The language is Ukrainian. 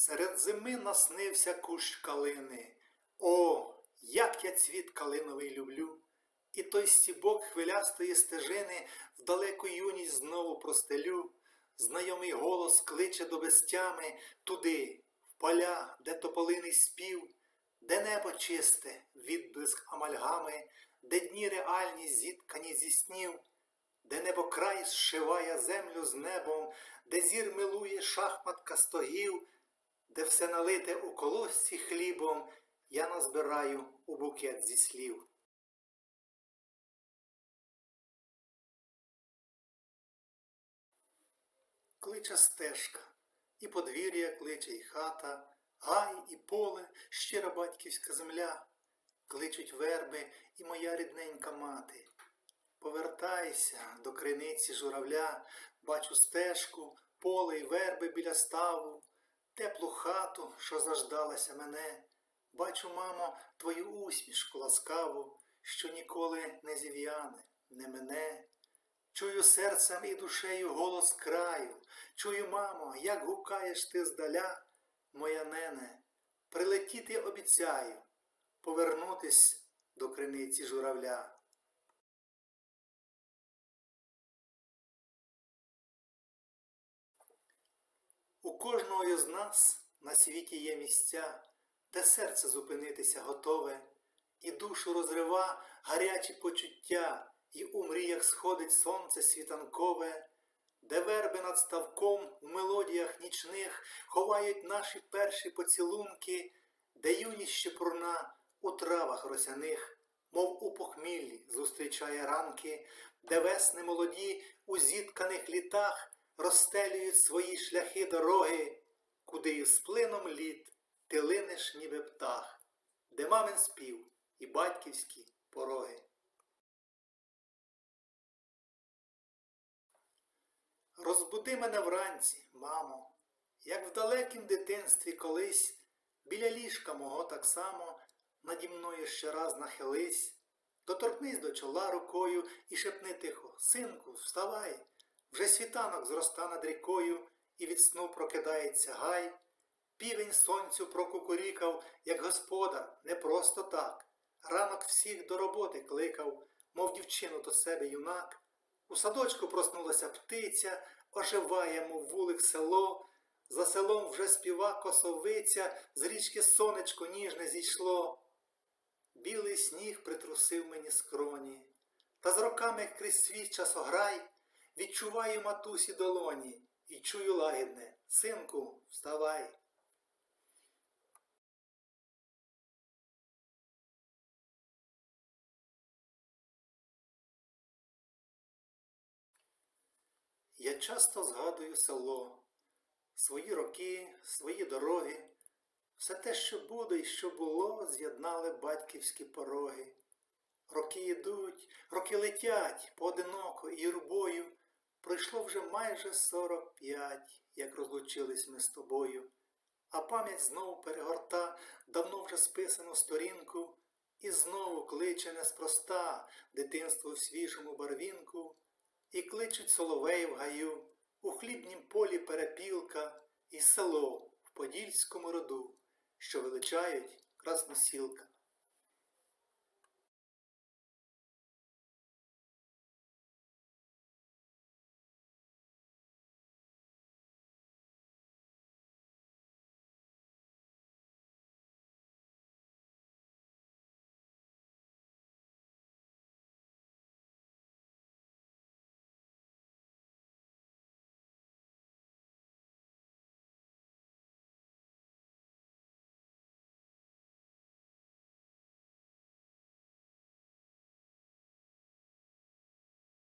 Серед зими наснився кущ калини. О, як я цвіт калиновий люблю! І той стібок хвилястої стежини в далеку юність знову простелю. Знайомий голос кличе до безтями туди, в поля, де тополиний спів, де небо чисте, відблиск амальгами, де дні реальні зіткані зі снів, де небокрай зшиває землю з небом, де зір милує шахматка стогів, де все налите у колосці хлібом, я назбираю у букет зі слів. Кличе стежка, і подвір'я кличе, і хата, гай і поле, щира батьківська земля, кличуть верби і моя рідненька мати. Повертайся до криниці журавля, бачу стежку, поле й верби біля ставу, теплу хату, що заждалася мене. Бачу, мамо, твою усмішку ласкаву, що ніколи не зів'яне, не мене. Чую серцем і душею голос краю, чую, мамо, як гукаєш ти здаля, моя нене, прилетіти обіцяю, повернутись до криниці журавля. Кожного із нас на світі є місця, де серце зупинитися готове, і душу розрива гарячі почуття, і у мріях сходить сонце світанкове, де верби над ставком у мелодіях нічних ховають наші перші поцілунки, де юність щепурна у травах росяних, мов у похміллі зустрічає ранки, де весни молоді у зітканих літах розстелюють свої шляхи дороги, куди із плином літ ти линеш, ніби птах, де мамин спів і батьківські пороги. Розбуди мене вранці, мамо, як в далекім дитинстві колись, біля ліжка мого так само наді мною ще раз нахились, доторкнись до чола рукою і шепни тихо, синку, вставай, вже світанок зроста над рікою, і від сну прокидається гай. Півень сонцю прокукурікав, як господар, не просто так. Ранок всіх до роботи кликав, мов дівчину до себе юнак. У садочку проснулася птиця, оживає, мов вулик село. За селом вже співа косовиця, з річки сонечко ніжне зійшло. Білий сніг притрусив мені скроні, та з роками крізь свій часограй відчуваю матусі долоні і чую лагідне, синку, вставай. Я часто згадую село, свої роки, свої дороги, все те, що буде і що було, з'єднали батьківські пороги. Роки йдуть, роки летять поодиноко і юрбою. Пройшло вже майже сорок п'ять, як розлучились ми з тобою, а пам'ять знову перегорта давно вже списану сторінку, і знову кличе неспроста дитинство в свіжому барвінку. І кличуть соловеї в гаю, у хлібнім полі перепілка, і село в подільському роду, що величають красносілка.